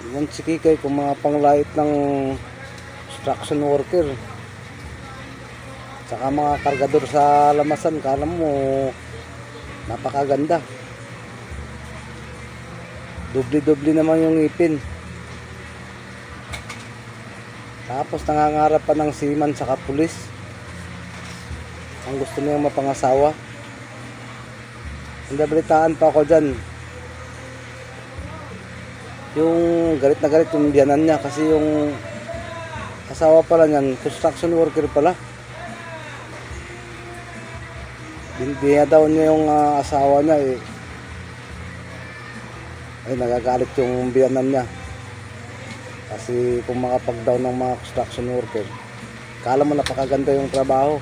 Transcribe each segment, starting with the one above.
Yan si Kikay kung mga panglait ng construction worker. Saka mga kargador sa lamasan, kala mo napakaganda. Dubli-dubli naman yung ipin. Tapos nangangarap pa ng seaman sa pulis. Ang gusto niyang mapangasawa. Nabalitaan pa ako dyan. Yung galit na galit yung biyanan niya kasi yung asawa pala niyan, construction worker pala. Bindiya daw niya yung ah, asawa niya eh. Ay nagagalit yung biyanan niya. Kasi kung makapag-down ng mga construction worker, kala mo napakaganda yung trabaho.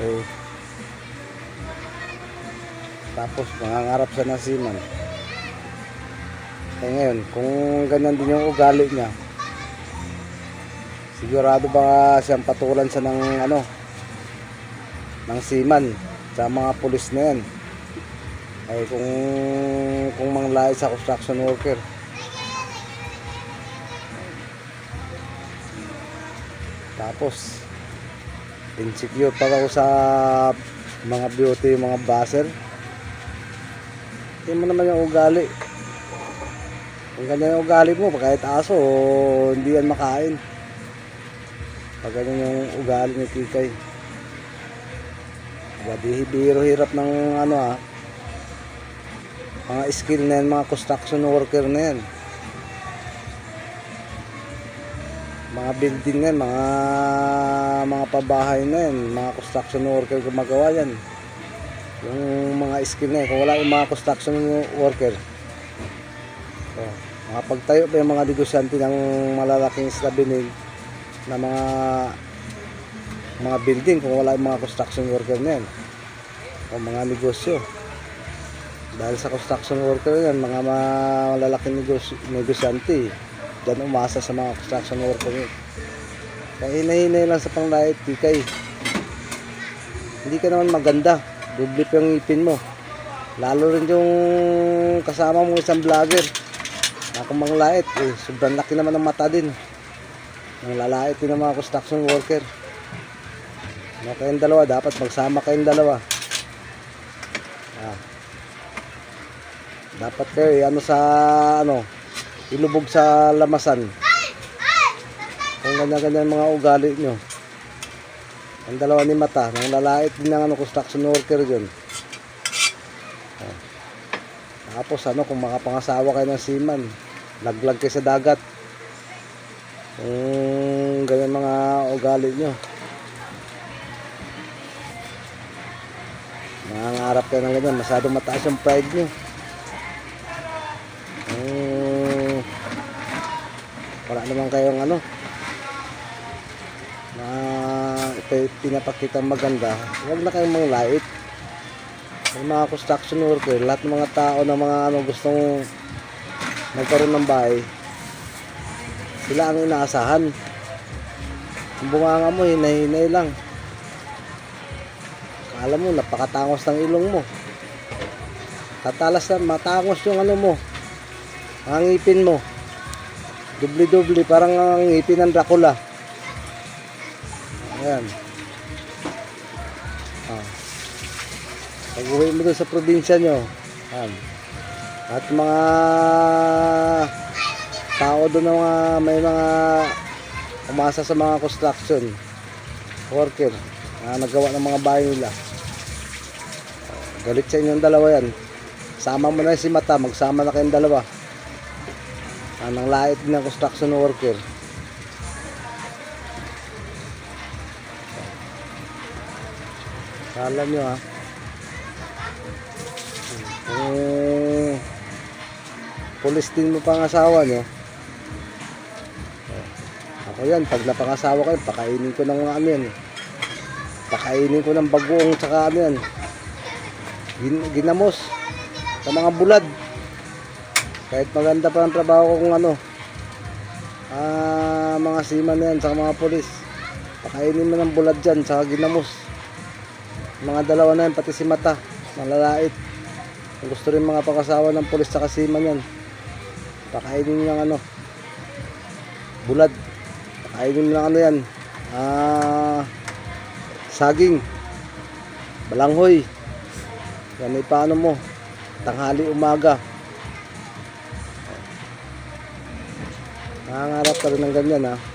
So, tapos mangangarap siya ng seaman. Eh ngayon, kung ganyan din yung ugali niya, sigurado ba siyang patulan siya ng ano, ng seaman sa mga pulis na yan. Ay kung kung manglait sa construction worker. Tapos insecure pa daw sa mga beauty, mga buzzer. Hindi mo naman yung ugali. Kung ganyan yung ugali mo, kahit aso, hindi yan makain. Pag ganyan yung ugali ni Kikay. Diba, biro hirap ng ano ah, mga skill na yan, mga construction worker na yan. Mga building na yan, mga, mga pabahay na yan, mga construction worker gumagawa yan. Yung mga skill na yan, kung wala yung mga construction worker, so, makapagtayo pa yung mga negosyante ng malalaking sabihin na mga mga building kung wala yung mga construction worker na yan o mga negosyo dahil sa construction worker yan, mga malalaking negosy, negosyante, dyan umasa sa mga construction worker yun. Kaya hinahinay lang sa panglait, kikay. Hindi ka naman maganda, dubli pa yung ipin mo. Lalo rin yung kasama mo isang vlogger. Na kung manglait, eh, sobrang laki naman ng mata din. Nang lalait din ng mga construction worker. Ano kayong dalawa, dapat magsama kayong dalawa. Ah dapat kayo eh, ano sa ano ilubog sa lamasan kung ganyan-ganyan mga ugali nyo ang dalawa ni mata nang lalait din ng ano, construction worker dyan. Tapos ano kung makapangasawa kayo ng seaman laglag kayo sa dagat. Kung ganyan mga ugali nyo. Nangangarap kayo ng ganyan masyadong mataas yung pride nyo. Eh, wala naman kayong ano na pinapakita maganda. Huwag na kayong manglait. Yung mga construction worker lahat ng mga tao na mga ano gustong magkaroon ng bahay sila ang inaasahan. Ang bunganga mo hinay-hinay lang. Alam mo napakatangos ng ilong mo. Tatalas na matangos yung ano mo ang ngipin mo. Dubli-dubli, parang ang ngipin ng Dracula. Ayan. Ah. Pag uwi mo doon sa probinsya nyo, ayan. At mga tao doon na mga, may mga umasa sa mga construction worker na nagawa ng mga bahay nila. Galit sa inyong dalawa yan. Sama mo na si Mata, magsama na kayong dalawa. Anong lait ng construction worker. Kala nyo ha. Kung pulis din mo pang asawa nyo. Ako yan, pag napangasawa kayo, pakainin ko ng ano yan. Pakainin ko ng bagoong tsaka ano yan. Gin, ginamos. Sa mga bulad. Kahit maganda pa ang trabaho ko kung ano. Ah, mga seaman yan, saka mga polis. Pakainin mo ng bulad dyan, saka ginamos. Mga dalawa na yan, pati si mata. Malalait. Gusto rin mga pakasawa ng pulis sa kasiman yan. Pakainin ng ano. Bulad. Pakainin mo ng ano yan. Ah, saging. Balanghoy. Yan may paano mo. Tanghali umaga. Nangangarap ka rin ng ganyan ha.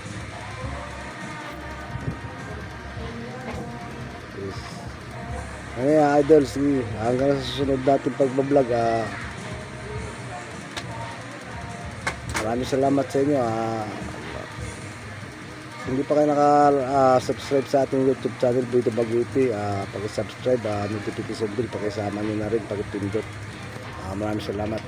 Ano yan, idol, sige. Hanggang sa susunod natin pagbablog, ah. Maraming salamat sa inyo, ah. Hindi pa kayo naka-subscribe sa ating YouTube channel, Buito Baguiti, ah, pag-subscribe, ah, notification bell, pakisama nyo na rin, pag-pindot. Ah, maraming salamat.